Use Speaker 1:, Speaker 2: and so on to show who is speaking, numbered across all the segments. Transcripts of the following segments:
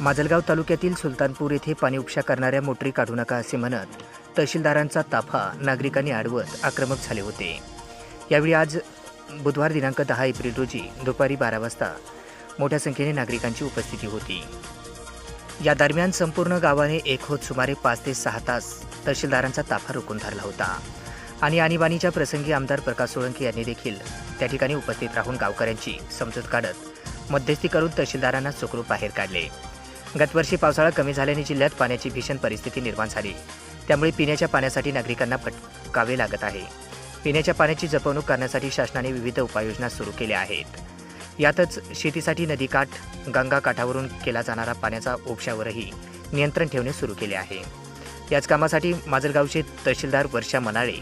Speaker 1: माजलगाव तालुक्यातील सुलतानपूर येथे पाणी उपशा करणाऱ्या मोटरी काढू नका असे म्हणत तहसीलदारांचा ताफा नागरिकांनी अडवत आक्रमक झाले होते. यावेळी आज बुधवार दिनांक दहा एप्रिल रोजी दुपारी बारा वाजता मोठ्या संख्येने नागरिकांची उपस्थिती होती. या दरम्यान संपूर्ण गावाने एक होत सुमारे पाच ते सहा तास तहसीलदारांचा ताफा रोखून धरला होता आणि आणीबाणीच्या प्रसंगी आमदार प्रकाश सोळंके यांनी देखील त्या ठिकाणी उपस्थित राहून गावकऱ्यांची समजूत काढत मध्यस्थी करून तहसीलदारांना सुखरूप बाहेर काढले. गतवर्षी पावसाळा कमी झाल्याने जिल्ह्यात पाण्याची भीषण परिस्थिती निर्माण झाली. त्यामुळे पिण्याच्या पाण्यासाठी नागरिकांना भटकावे लागत आहे. पिण्याच्या पाण्याची जपवणूक करण्यासाठी शासनाने विविध उपाययोजना सुरू केल्या आहेत. यातच शेतीसाठी नदीकाठ गंगा काठावरून केला जाणारा पाण्याचा उपशावरही नियंत्रण ठेवणे सुरू केले आहे. याच कामासाठी माजलगावचे तहसीलदार वर्षा मनाळे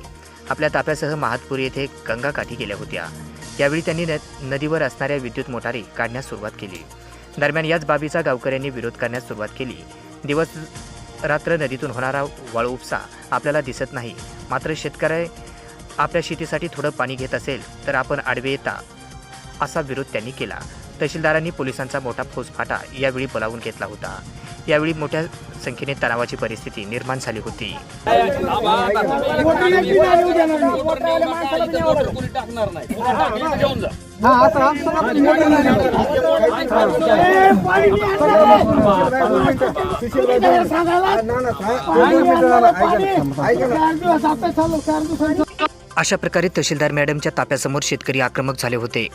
Speaker 1: आपल्या ताफ्यासह महातपूर येथे गंगाकाठी गेल्या होत्या. यावेळी त्यांनी न नदीवर असणाऱ्या विद्युत मोटारी काढण्यास सुरुवात केली. दरम्यान याच बाबीचा गावकऱ्यांनी विरोध करण्यास सुरुवात केली. दिवस रात्र नदीतून होणारा वाळू उपसा आपल्याला दिसत नाही. मात्र शेतकरी आपल्या शेतीसाठी थोडं पाणी घेत असेल तर आपण आडवे येता असा विरोध त्यांनी केला. तहसीलदारांनी पोलिसांचा मोठा फौजफाटा यावेळी बोलावून घेतला होता. यावेळी मोठ्या संख्येने तणावाची परिस्थिती निर्माण झाली होती. अशा प्रकारे तहसीलदार मॅडमच्या ताप्यासमोर शेतकरी आक्रमक झाले होते.